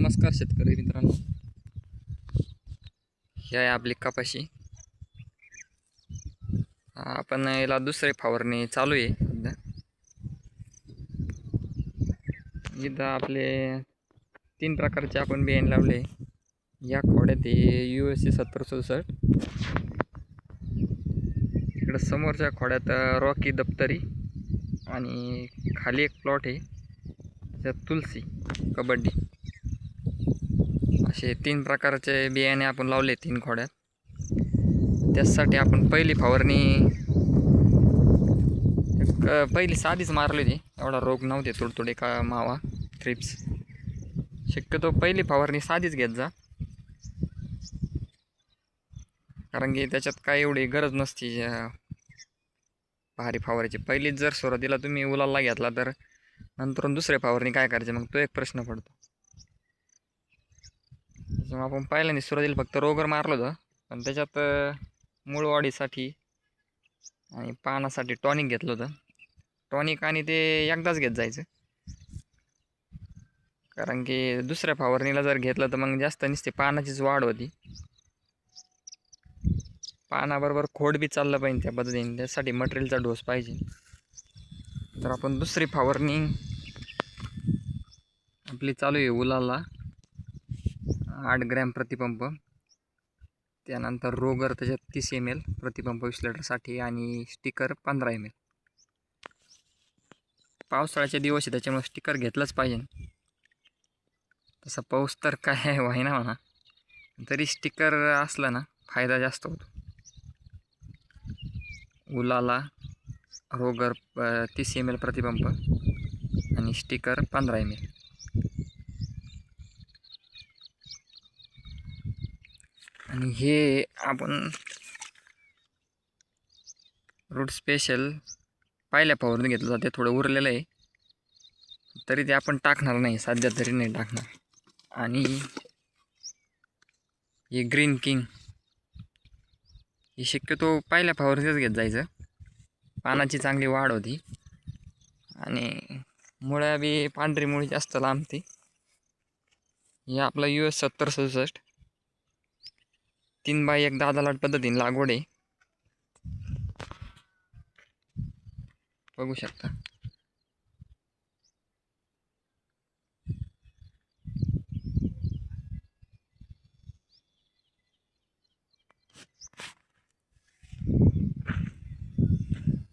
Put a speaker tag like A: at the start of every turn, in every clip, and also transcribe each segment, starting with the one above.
A: नमस्कार शेतकरी मित्रांनो. ही आहे आपली कपाशी. आपण याला दुसरी फवारणी चालू आहे सध्या. इथं आपले तीन प्रकारचे आपण बियाण लावले. या खोड्यात आहे यू एस सी सत्तर चौसष्ट. इकडं समोरच्या खोड्यात रॉकी दप्तरी आणि खाली एक प्लॉट आहे. त्यात तुलसी कबड्डी. असे तीन प्रकारचे बियाणे आपण लावले तीन खोड्यात. त्यासाठी आपण पहिली फवारणी एक पहिली साधीच मारली होती. एवढा रोग नव्हते थोडे का मावा थ्रिप्स. शक्यतो पहिली फवारणी साधीच घेत जा. कारण की त्याच्यात काय एवढी गरज नसती भारी फवारायची. पहिलीच जर सुरुवातीला तुम्ही उलाला घेतला तर नंतर दुसऱ्या फवारणी काय करायचे? मग तो एक प्रश्न पडतो. त्याच्यामुळे आपण पहिल्यांदा सुरुवातीला फक्त रोगर मारलं होतं. पण त्याच्यात मूळ वाढीसाठी आणि पानासाठी टॉनिक घेतलं होतं. टॉनिक आणि ते एकदाच घेत जायचं. कारण की दुसऱ्या फवारणीला जर घेतलं तर मग जास्त नुसते पानाचीच वाढ होती. पानाबरोबर खोड बी चाललं पाहिजे त्या पद्धतीने. त्यासाठी मटेरियलचा डोस पाहिजे. तर आपण दुसरी फवारणी आपली चालू आहे उलाला. आठ ग्रॅम प्रतिपंप त्यानंतर रोगर त्याच्यात तीस एम एल प्रतिपंप वीस लिटरसाठी आणि स्टिकर पंधरा एम एल पावसाळ्याचे दिवस आहे त्याच्यामुळे स्टिकर घेतलंच पाहिजे. तसा पाऊस तर काय व्हायना म्हणा. तरी स्टिकर असला ना फायदा जास्त होतो. उलाला रोगर तीस एम एल प्रतिपंप आणि स्टिकर पंधरा एम एल आणि हे आपण रूट स्पेशल पाहिल्या पावरून घेतलं जाते. थोडं उरलेलं आहे. तरी ते आपण टाकणार नाही. सध्या तरी नाही टाकणार. आणि हे ग्रीन किंग हे शक्यतो पहिल्या फवारणीच घेत जायचं. पानाची चांगली वाढ होती. आणि मुळ्या बी पांढरी मुळी जास्त लांबते. हे आपलं यू एस सत्तर सदुसष्ट. तीन बाय एक दहा दलाट लाट पद्धतीने लागवड आहे. बघू शकता.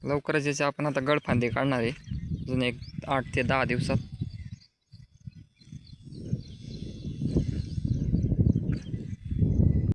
A: लवकरच याचे आपण आता गडफांदे काढणार आहे. अजून एक आठ ते दहा दिवसात.